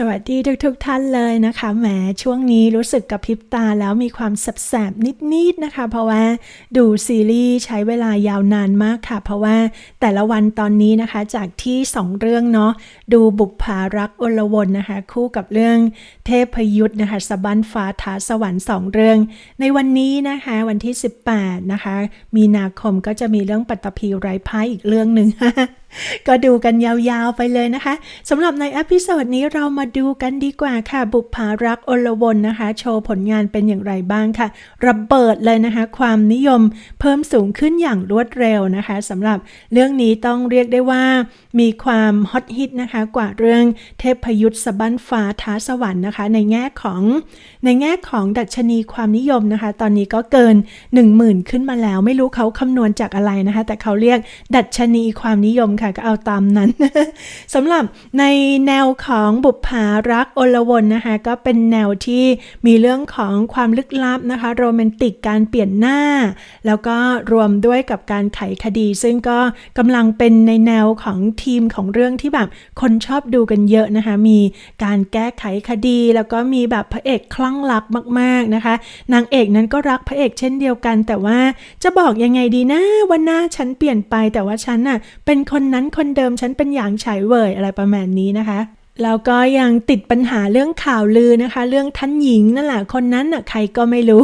สวัสดีทุกทุกๆท่านเลยนะคะแหมช่วงนี้รู้สึกกับพริบตาแล้วมีความแสบๆนิดๆนะคะ เพราะว่าดูซีรีส์ใช้เวลายาวนานมากค่ะ เพราะว่าแต่ละวันตอนนี้นะคะจากที่ 2 เรื่องเนาะดูบุกผารักอลวนนะคะ คู่กับเรื่องเทพยุทธนะคะสบันฟ้าทาสวรรค์ 2 เรื่อง ในวันนี้นะคะวันที่ 18 นะคะ มีนาคมก็จะมีเรื่องปัตตภีไร้พ่ายอีกเรื่องหนึ่งก็ดูกันยาวๆไปเลยนะคะสำหรับในอพิโซดนี้เรามาดูกันดีกว่าค่ะ บุปผารักอลวนนะคะ โชว์ผลงานเป็นอย่างไรบ้างค่ะ ระเบิดเลยนะคะ ความนิยมเพิ่มสูงขึ้นอย่างรวดเร็วนะคะสำหรับเรื่องนี้ต้องเรียกได้ว่ามีความฮอตฮิตนะคะกว่าเรื่องเทพยุทธสบันฟ้าท้าสวรรค์นะคะ ในแง่ของในแง่ของดัชนีความนิยมนะคะ ตอนนี้ก็เกิน 10,000 ขึ้นมาแล้ว ไม่รู้เขาคำนวณจากอะไรนะคะ แต่เขาเรียกดัชนีความนิยมค่ะก็เอาตามนั้นสำหรับในแนวของบุปผารักอลวนนะคะก็เป็นแนวที่มีเรื่องของความลึกลับนะคะ โรแมนติกการเปลี่ยนหน้า แล้วก็รวมด้วยกับการไขคดี ซึ่งก็กำลังเป็นในแนวของทีมของเรื่องที่แบบคนชอบดูกันเยอะนะคะ มีการแก้ไขคดี แล้วก็มีแบบพระเอกคลั่งรักมาก ๆนะคะ นางเอกนั้นก็รักพระเอกเช่นเดียวกัน แต่ว่าจะบอกยังไงดีนะวันหน้าฉันเปลี่ยนไปแต่ว่าฉันน่ะเป็นคนนั้นคนเดิมฉันเป็นอย่างฉายเว่ยอะไรประมาณนี้นะคะ แล้วก็ยังติดปัญหาเรื่องข่าวลือนะคะ เรื่องท่านหญิงนั่นแหละคนนั้นน่ะใครก็ไม่รู้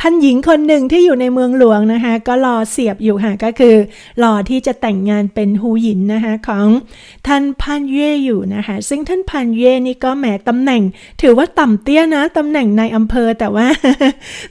ท่านหญิงคนหนึ่งที่อยู่ในเมืองหลวงนะคะ ก็รอเสียบอยู่ค่ะก็คือรอที่จะแต่งงานเป็นฮูหยินนะคะของท่านพันเย่อยู่นะคะ ซึ่งท่านพันเย่นี่ก็แหมตำแหน่ง ถือว่าต่ำเตี้ยนะตำแหน่งในอำเภอแต่ว่า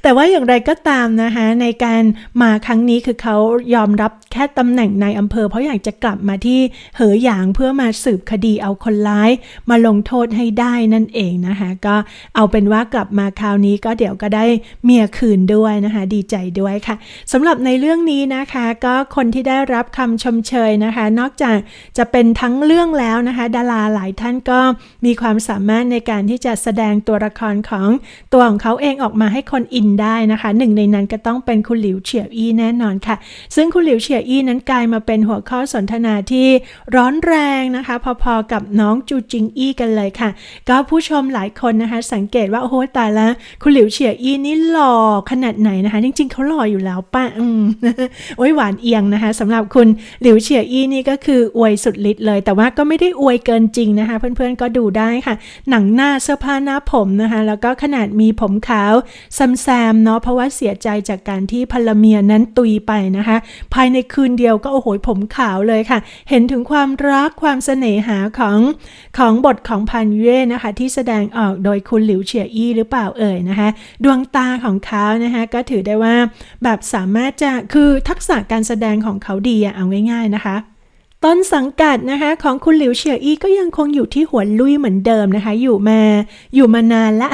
แต่ว่าอย่างไรก็ตามนะคะ ในการมาครั้งนี้คือเขายอมรับแค่ตำแหน่งในอำเภอ เพราะอยากจะกลับมาที่เหอหยางเพื่อมาสืบคดีเอาคนร้ายมาลงโทษให้ได้นั่นเองนะคะก็เอาเป็นว่ากลับมาคราวนี้ก็เดี๋ยวก็ได้เมียคืนด้วยนะคะดีใจด้วยค่ะสำหรับในเรื่องนี้นะคะก็คนที่ได้รับคำชมเชยนะคะ นอกจากจะเป็นทั้งเรื่องแล้วนะคะ ดาราหลายท่านก็มีความสามารถในการที่จะแสดงตัวละครของตัวของเขาเองออกมาให้คนอินได้นะคะหนึ่งในนั้นก็ต้องเป็นคุณหลิวเฉียอี้แน่นอนค่ะ ซึ่งคุณหลิวเฉียอี้นั้นกลายมาเป็นหัวข้อสนทนาที่ร้อนแรงนะคะ พอๆกับน้องจูจิงอี้กันเลยค่ะ ก็ผู้ชมหลายคนนะคะ สังเกตว่าโอ้โหตายแล้วคุณหลิวเฉียอี้นี่หล่อขนาดไหนนะคะ จริง ๆเขาหล่ออยู่แล้วป่ะอืมโอ้ยหวานเอียงนะคะสำหรับคุณหลิวเฉียอี้นี่ก็คืออวยสุดฤทธิ์เลย แต่ว่าก็ไม่ได้อวยเกินจริงนะคะ เพื่อนๆก็ดูได้ค่ะ หนังหน้าเสื้อผ้าหน้าผมนะคะ แล้วก็ขนาดมีผมขาวแซมเนาะเพราะว่าเสียใจจากการที่ภรรเมียนั้นตุยไปนะคะ ภายในคืนเดียวก็โอ้โหผมขาวเลยค่ะ เห็นถึงความรักความเสน่หาของของบทของพันเย่นะคะที่แสดงออกโดยคุณหลิวเฉียอี้หรือเปล่าเอ่ยนะคะดวงตาของเขานะคะก็ถือได้ว่าแบบสามารถจะคือทักษะการแสดงของเขาดีอะเอาง่ายๆนะคะ ต้นสังกัดนะคะของคุณหลิวเฉียอี้ก็ยังคงอยู่ที่หัวลุยเหมือนเดิมนะคะ อยู่มาอยู่มานานละ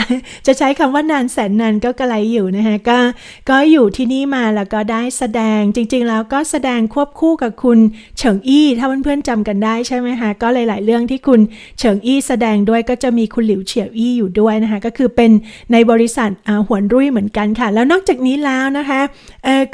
จะใช้คำว่านานแสนนานก็กระไรอยู่นะคะก็ก็อยู่ที่นี่มาแล้วก็ได้แสดงจริง ๆ แล้วก็แสดงควบคู่กับคุณเฉิงอี้ถ้าเพื่อนๆจำกันได้ใช่ไหมคะก็หลาย ๆ เรื่องที่คุณเฉิงอี้แสดงด้วยก็จะมีคุณหลิวเฉียอี้อยู่ด้วยนะคะก็คือเป็นในบริษัทอ่าหวรุ่ยเหมือนกันค่ะ แล้วนอกจากนี้แล้วนะคะ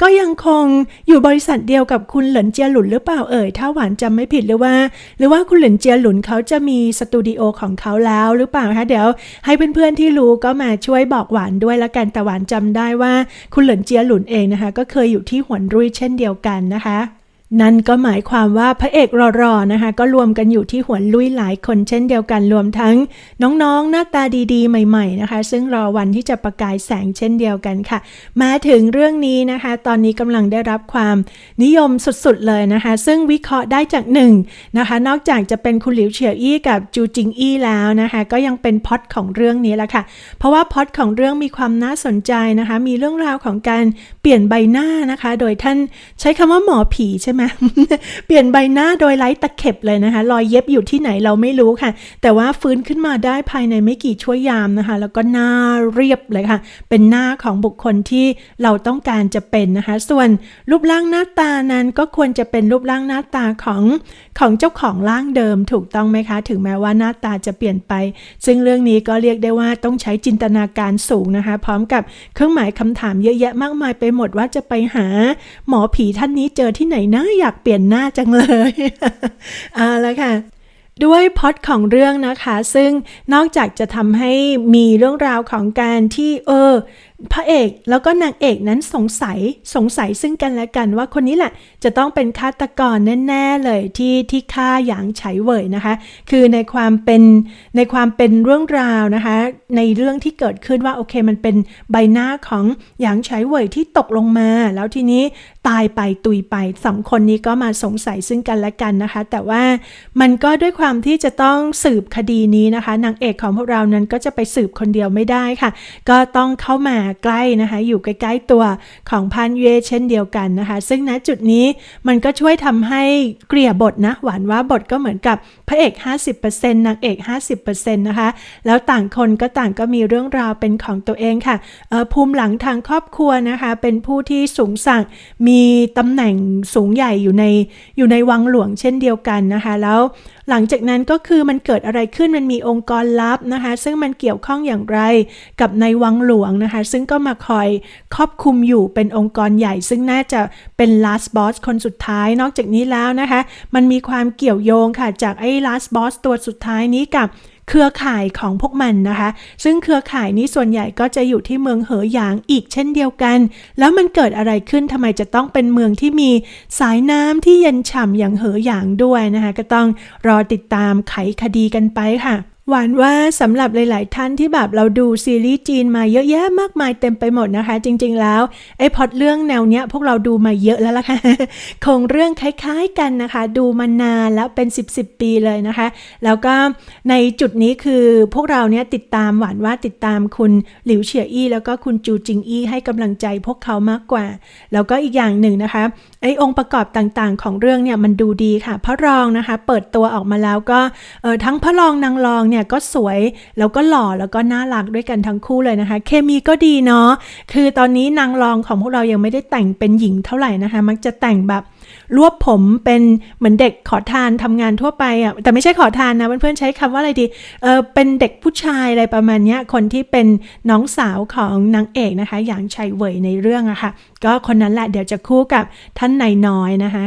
ก็ยังคงอยู่บริษัทเดียวกับคุณเหลินเจียหลุนหรือเปล่าเอ่ยถ้าหวานจำไม่ผิดหรือว่า หรือว่าคุณหลินเจียหลุนเขาจะมีสตูดิโอของเขาแล้วหรือเปล่าคะเดี๋ยวให้เพื่อนๆที่รู้ก็มาช่วยบอกหวานด้วยละกันแต่หวานจำได้ว่าคุณหลินเจียหลุนเองนะคะ ก็เคยอยู่ที่หวนรุ่ยเช่นเดียวกันนะคะ นั่นก็หมายความว่าพระเอกรอๆนะคะ ก็รวมกันอยู่ที่หวนลุยหลายคนเช่นเดียวกันรวมทั้งน้องๆ หน้าตาดีๆ ใหม่ๆนะคะ ซึ่งรอวันที่จะประกายแสงเช่นเดียวกันค่ะ มาถึงเรื่องนี้นะคะ ตอนนี้กำลังได้รับความนิยมสุดๆเลยนะคะ ซึ่งวิเคราะห์ได้จากหนึ่งนะคะ นอกจากจะเป็นคุณหลิวเฉียวอี้กับจูจิงอี้แล้วนะคะ ก็ยังเป็นพอดของเรื่องนี้แหละค่ะ เพราะว่าพอดของเรื่องมีความน่าสนใจนะคะ มีเรื่องราวของการเปลี่ยนใบหน้านะคะ โดยท่านใช้คำว่าหมอผีใช่ไหมเปลี่ยนใบหน้าโดยไร้ตะเข็บเลยนะคะ รอยเย็บอยู่ที่ไหนเราไม่รู้ค่ะ แต่ว่าฟื้นขึ้นมาได้ภายในไม่กี่ชั่วยามนะคะ แล้วก็หน้าเรียบเลยค่ะ เป็นหน้าของบุคคลที่เราต้องการจะเป็นนะคะ ส่วนรูปร่างหน้าตานั้นก็ควรจะเป็นรูปร่างหน้าตาของของเจ้าของร่างเดิมถูกต้องไหมคะ ถึงแม้ว่าหน้าตาจะเปลี่ยนไป ซึ่งเรื่องนี้ก็เรียกได้ว่าต้องใช้จินตนาการสูงนะคะ พร้อมกับเครื่องหมายคำถามเยอะแยะมากมายไปหมดว่าจะไปหา หมอผีท่านนี้เจอที่ไหนนะอยากเปลี่ยนหน้าจังเลยเอาละค่ะด้วยพอดของเรื่องนะคะ ซึ่งนอกจากจะทำให้มีเรื่องราวของการที่เออ พระเอกแล้วก็นางเอกนั้นสงสัยสงสัยซึ่งกันและกันว่าคนนี้แหละจะต้องเป็นฆาตกรแน่ๆเลยที่ที่ฆ่าหยางไฉเว่ยนะคะ คือในความเป็นในความเป็นเรื่องราวนะคะ ในเรื่องที่เกิดขึ้นว่าโอเคมันเป็นใบหน้าของหยางไฉเว่ยที่ตกลงมา แล้วทีนี้ตายไปตุยไปสองคนนี้ก็มาสงสัยซึ่งกันและกันนะคะ แต่ว่ามันก็ด้วยความที่จะต้องสืบคดีนี้นะคะนางเอกของพวกเรานั้นก็จะไปสืบคนเดียวไม่ได้ค่ะ ก็ต้องเข้ามาใกล้นะคะ อยู่ใกล้ๆตัวของพันเยเช่นเดียวกันนะคะ ซึ่งณจุดนี้มันก็ช่วยทำให้เกลี่ยบทนะ หวานว่าบทก็เหมือนกับพระเอก 50%นางเอก 50%นะคะ แล้วต่างคนก็ต่างก็มีเรื่องราวเป็นของตัวเองค่ะภูมิหลังทางครอบครัวนะคะ เป็นผู้ที่สูงสั่งมีตำแหน่งสูงใหญ่อยู่ในอยู่ในวังหลวงเช่นเดียวกันนะคะ แล้วหลังจากนั้นก็คือมันเกิดอะไรขึ้นมันมีองค์กรลับนะคะ ซึ่งมันเกี่ยวข้องอย่างไรกับในวังหลวงนะคะ ซึ่งงก็มาคอยครอบคุมอยู่เป็นองค์กรใหญ่ซึ่งน่าจะเป็น last boss คนสุดท้าย นอกจากนี้แล้วนะคะ มันมีความเกี่ยวโยงค่ะ จากไอ้ last boss ตัวสุดท้ายนี้กับเครือข่ายของพวกมันนะคะ ซึ่งเครือข่ายนี้ส่วนใหญ่ก็จะอยู่ที่เมืองเหอหยางอีกเช่นเดียวกัน แล้วมันเกิดอะไรขึ้นทำไมจะต้องเป็นเมืองที่มีสายน้ำที่เย็นฉ่ำอย่างเหอหยางด้วยนะคะ ก็ต้องรอติดตามไขคดีกันไปค่ะ หวานว่าสำหรับหลาย ๆ ท่านที่แบบเราดูซีรีส์จีนมาเยอะแยะมากมายเต็มไปหมดนะคะ จริง ๆ แล้วไอ้พอดเรื่องแนวเนี้ยพวกเราดูมาเยอะแล้วล่ะค่ะคงเรื่องคล้าย ๆ กันนะคะ ดูมานานแล้วเป็น 10 10ปีเลยนะคะ แล้วก็ในจุดนี้คือพวกเราเนี่ยติดตามหวานว่าติดตามคุณหลิวเฉียอี้แล้วก็คุณจูจิงอี้ให้กำลังใจพวกเขามากกว่า แล้วก็อีกอย่างหนึ่งนะคะไอ้องค์ประกอบต่าง ๆ ของเรื่องเนี่ยมันดูดีค่ะพระรองนะคะ เปิดตัวออกมาแล้วก็เออทั้งพระรองนางรองเนี่ยก็สวยแล้วก็หล่อแล้วก็น่ารักด้วยกันทั้งคู่เลยนะคะ เคมีก็ดีเนาะคือตอนนี้นางรองของพวกเรายังไม่ได้แต่งเป็นหญิงเท่าไหร่นะคะ มักจะแต่งแบบ รวบผมเป็นเหมือนเด็กขอทานทำงานทั่วไปอะแต่ไม่ใช่ขอทานนะเพื่อนๆใช้คำว่าอะไรดีเออเป็นเด็กผู้ชายอะไรประมาณเนี้ยคนที่เป็นน้องสาวของนางเอกนะคะ อย่างชัยเวยในเรื่องอะค่ะ ก็คนนั้นแหละเดี๋ยวจะคู่กับท่านนายน้อยนะคะ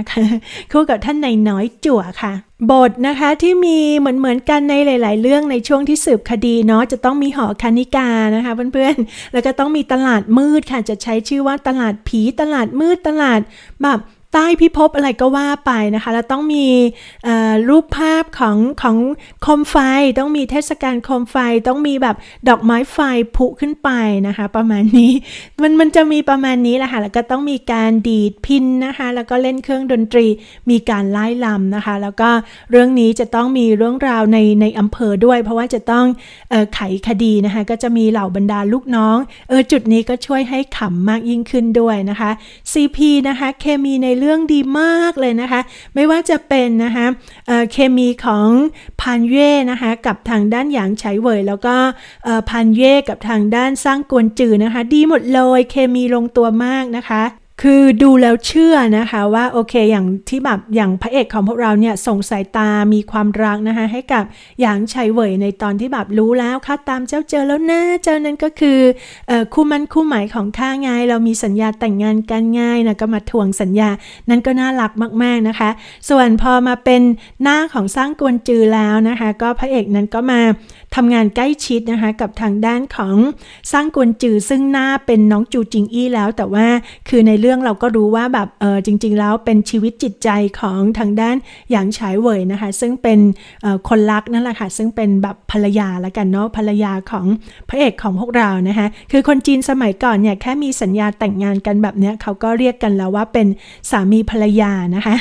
คู่กับท่านนายน้อยจั่วค่ะบทนะคะที่มีเหมือนเหมือนๆกันในหลาย ๆ เรื่องในช่วงที่สืบคดีเนาะจะต้องมีหอคานิกานะคะเพื่อนๆ แล้วก็ต้องมีตลาดมืดค่ะจะใช้ชื่อว่าตลาดผีตลาดมืดตลาดแบบใต้พิภพอะไรก็ว่าไปนะคะ แล้วต้องมีรูปภาพของของโคมไฟ ต้องมีเทศกาลโคมไฟ ต้องมีแบบดอกไม้ไฟผุขึ้นไปนะคะ ประมาณนี้ มันมันจะมีประมาณนี้แหละค่ะ แล้วก็ต้องมีการดีดพินนะคะ แล้วก็เล่นเครื่องดนตรี มีการไล่ลำนะคะ แล้วก็เรื่องนี้จะต้องมีเรื่องราวในในอำเภอด้วย เพราะว่าจะต้องออไขคดีนะคะ ก็จะมีเหล่าบรรดาลูกน้อง เออจุดนี้ก็ช่วยให้ขำมากยิ่งขึ้นด้วยนะคะ CP นะคะ เคมีในเรื่องื่องดีมากเลยนะคะ ไม่ว่าจะเป็นนะคะเเคมีของพันเย่นะคะกับทางด้านหยางไฉเว่ยแล้วก็พันเย่กับทางด้านสร้างกวนจือนะคะ ดีหมดเลยเคมีลงตัวมากนะคะ คือดูแล้วเชื่อนะคะว่าโอเคอย่างที่แบบอย่างพระเอกของพวกเราเนี่ยส่งสายตามีความรักนะคะให้กับหยางไฉเว่ยในตอนที่แบบรู้แล้วค่ะตามเจ้าเจอแล้วนะเจ้านั้นก็คือออคู่มันคู่หมายของข้าไงเรามีสัญญาแต่งงานกันง่ายนะก็มาทวงสัญญา นั่นก็น่ารักมากๆนะคะ ส่วนพอมาเป็นหน้าของสร้างกวนจือแล้วนะคะก็พระเอกนั้นก็มาทำงานใกล้ชิดนะคะกับทางด้านของสร้างกวนจือซึ่งหน้าเป็นน้องจูจิงอี้แล้วแต่ว่าคือในเรื่องเราก็รู้ว่าแบบเออจริง ๆ แล้วเป็นชีวิตจิตใจของทางด้านหยางฉายเว่ยนะคะ ซึ่งเป็นคนรักนั่นแหละค่ะ ซึ่งเป็นแบบภรรยาละกันเนาะภรรยาของพระเอกของพวกเรานะคะคือคนจีนสมัยก่อนเนี่ยแค่มีสัญญาแต่งงานกันแบบเนี้ยเขาก็เรียกกันแล้วว่าเป็นสามีภรรยานะคะ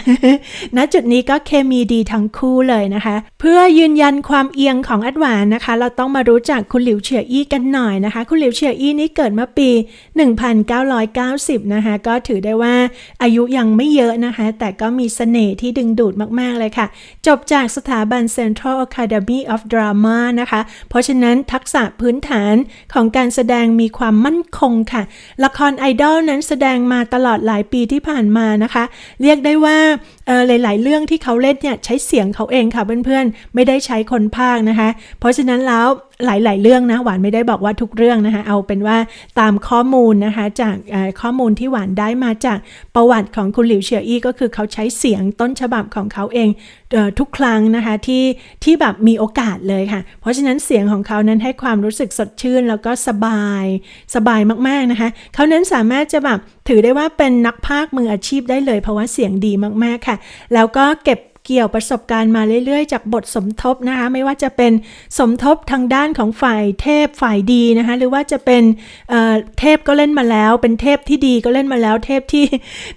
ณจุดนี้ก็เคมีดีทั้งคู่เลยนะคะ เพื่อยืนยันความเอียงของอัดหวานนะคะ เราต้องมารู้จักคุณหลิวเฉียอี้กันหน่อยนะคะ คุณหลิวเฉียอี้นี่เกิดเมื่อปี 1990 นะคะก็ถือได้ว่าอายุยังไม่เยอะนะคะ แต่ก็มีเสน่ห์ที่ดึงดูดมาก ๆ เลยค่ะ จบจากสถาบัน Central Academy of Drama นะคะ เพราะฉะนั้นทักษะพื้นฐานของการแสดงมีความมั่นคงค่ะ ละครไอดอลนั้นแสดงมาตลอดหลายปีที่ผ่านมานะคะ เรียกได้ว่าเออหลาย ๆ เรื่องที่เขาเล่นเนี่ยใช้เสียงเขาเองค่ะเพื่อน ๆ ไม่ได้ใช้คนพากนะคะ เพราะฉะนั้นแล้ว หลาย ๆ เรื่องนะหวานไม่ได้บอกว่าทุกเรื่องนะคะเอาเป็นว่าตามข้อมูลนะคะจากข้อมูลที่หวานได้มาจากประวัติของคุณหลิวเฉียอี้ก็คือเขาใช้เสียงต้นฉบับของเขาเองเออทุกครั้งนะคะที่ที่แบบมีโอกาสเลยค่ะ เพราะฉะนั้นเสียงของเขานั้นให้ความรู้สึกสดชื่น แล้วก็สบายสบายมากๆนะคะเขานั้นสามารถจะแบบถือได้ว่าเป็นนักพากย์มืออาชีพได้เลย เพราะว่าเสียงดีมากๆค่ะ แล้วก็เก็บ เกี่ยวประสบการณ์มาเรื่อยๆ จากบทสมทบนะคะไม่ว่าจะเป็นสมทบทางด้านของฝ่ายเทพฝ่ายดีนะคะหรือว่าจะเป็นเอ่อเทพก็เล่นมาแล้ว เป็นเทพที่ดีก็เล่นมาแล้ว เทพที่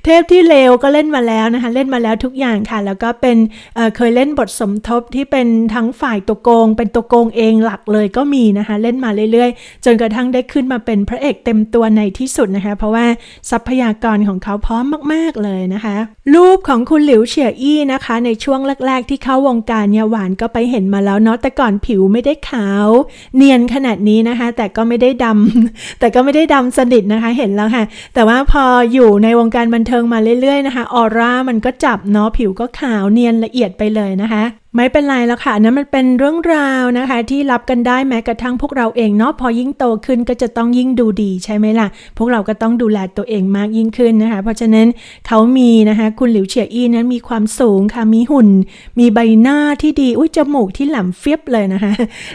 เทพที่เลวก็เล่นมาแล้วนะคะเล่นมาแล้วทุกอย่างค่ะ แล้วก็เป็นเอ่อเคยเล่นบทสมทบที่เป็นทั้งฝ่ายตัวโกง เป็นตัวโกงเองหลักเลยก็มีนะคะเล่นมาเรื่อยๆ จนกระทั่งได้ขึ้นมาเป็นพระเอกเต็มตัวในที่สุดนะคะเพราะว่าทรัพยากรของเขาพร้อมมาก ๆเลยนะคะ รูปของคุณหลิวเฉียอี้นะคะในช่วงแรก ๆ ที่เข้าวงการเนี่ยหวานก็ไปเห็นมาแล้วเนาะแต่ก่อนผิวไม่ได้ขาว เนียนขนาดนี้นะคะ แต่ก็ไม่ได้ดำแต่ก็ไม่ได้ดำสนิทนะคะเห็นแล้วค่ะ แต่ว่าพออยู่ในวงการบันเทิงมาเรื่อยๆนะคะออร่ามันก็จับเนาะผิวก็ขาวเนียนละเอียดไปเลยนะคะไม่เป็นไรแล้วค่ะนั้นมันเป็นเรื่องราวนะคะ ที่รับกันได้แม้กระทั่งพวกเราเองเนาะพอยิ่งโตขึ้นก็จะต้องยิ่งดูดีใช่ไหมล่ะ พวกเราก็ต้องดูแลตัวเองมากยิ่งขึ้นนะคะ เพราะฉะนั้นเขามีนะคะคุณหลิวเฉียอี้นั้นมีความสูงค่ะมีหุ่น มีใบหน้าที่ดีอุ้ยจมูกที่แหลมเฟียบเลยนะคะ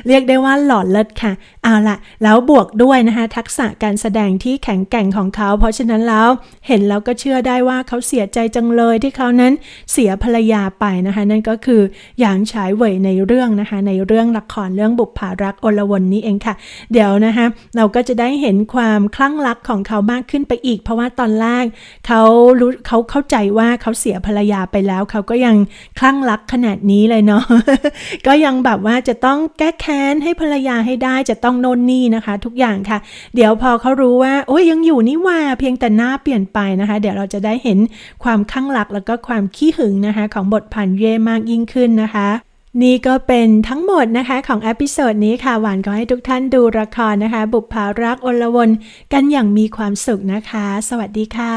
เรียกได้ว่าหล่อเลิศค่ะเอาละแล้วบวกด้วยนะคะทักษะการแสดงที่แข็งแกร่งของเขา เพราะฉะนั้นแล้วเห็นแล้วก็เชื่อได้ว่าเขาเสียใจจังเลยที่เขานั้นเสียภรรยาไปนะคะ นั่นก็คือหยางฉายเหวยในเรื่องนะคะ ในเรื่องละครเรื่องบุปผารักอลวนนี้เองค่ะ เดี๋ยวนะคะเราก็จะได้เห็นความคลั่งรักของเขามากขึ้นไปอีก เพราะว่าตอนแรกเขารู้เขาเข้าใจว่าเขาเสียภรรยาไปแล้ว เขาก็ยังคลั่งรักขนาดนี้เลยเนาะก็ยังแบบว่าจะต้องแก้แค้นให้ภรรยาให้ได้จะต้องโน่นนี่นะคะ ทุกอย่างค่ะ เดี๋ยวพอเขารู้ว่าโอ้ยยังอยู่นี่ว่าเพียงแต่หน้าเปลี่ยนไปนะคะ เดี๋ยวเราจะได้เห็นความคลั่งรักแล้วก็ความขี้หึงนะคะ ของบทผ่านเย่มากยิ่งขึ้นนะคะนี่ก็เป็นทั้งหมดนะคะของอพิโซดนี้ค่ะ หวานขอให้ทุกท่านดูละครนะคะ บุพภารักอลวนกันอย่างมีความสุขนะคะ สวัสดีค่ะ